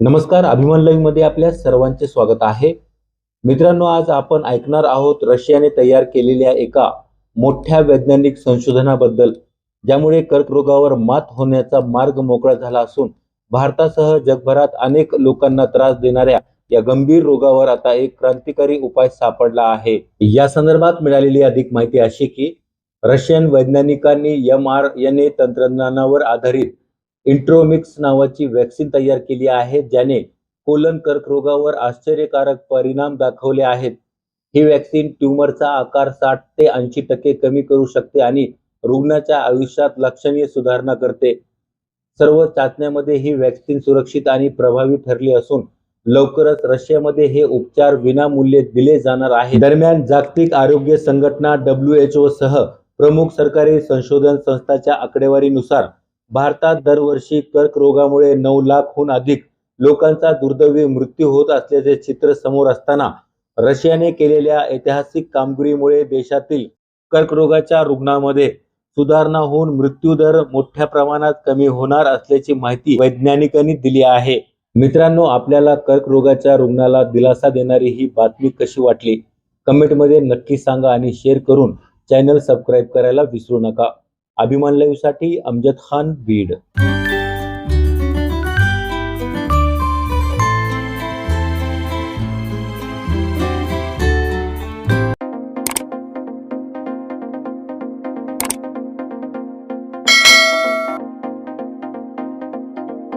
नमस्कार अभिमान लाईव्हमध्ये आपल्या सर्वांचे स्वागत आहे. मित्रांनो आज आपण ऐकणार आहोत रशियाने तयार केलेल्या एका मोठ्या वैज्ञानिक संशोधनाबद्दल ज्यामुळे कर्करोगावर मात होण्याचा मार्ग मोकळा झाला असून भारतासह जगभरात अनेक लोकांना त्रास देणाऱ्या या गंभीर रोगावर आता एक क्रांतिकारी उपाय सापडला आहे. या संदर्भात मिळालेली अधिक माहिती अशी की रशियन वैज्ञानिकांनी एम आर एन ए तंत्रज्ञानावर आधारित इंट्रोमिक्स नावाची वॅक्सिन तयार केली आहे ज्याने कोलन कर्करोगावर आश्चर्यकारक परिणाम दाखवले आहेत. ही वॅक्सिन ट्यूमरचा आकार साठ ते ऐंशी टक्के कमी करू शकते आणि रुग्णाच्या आयुष्यात लक्षणीय सुधारणा करते. सर्व चाचण्यामध्ये ही वॅक्सिन सुरक्षित आणि प्रभावी ठरली असून लवकरच रशियामध्ये हे उपचार विनामूल्य दिले जाणार आहे दरम्यान जागतिक आरोग्य संघटना डब्ल्यू एच ओ सह प्रमुख सरकारी संशोधन संस्थाच्या आकडेवारीनुसार भारतात दरवर्षी कर्करोगामुळे नऊ लाखहून अधिक लोकांचा दुर्दैवी मृत्यू होत असल्याचे चित्र समोर असताना रशियाने केलेल्या ऐतिहासिक कामगिरीमुळे देशातील कर्करोगाच्या रुग्णांमध्ये सुधारणा होऊन मृत्यू दर मोठ्या प्रमाणात कमी होणार असल्याची माहिती वैज्ञानिकांनी दिली आहे. मित्रांनो आपल्याला कर्करोगाच्या रुग्णाला दिलासा देणारी ही बातमी कशी वाटली? कमेंटमध्ये नक्की सांगा आणि शेअर करून चॅनल सबस्क्राईब करायला विसरू नका. अभिमान लाईव्हसाठी अमजद खान बीड.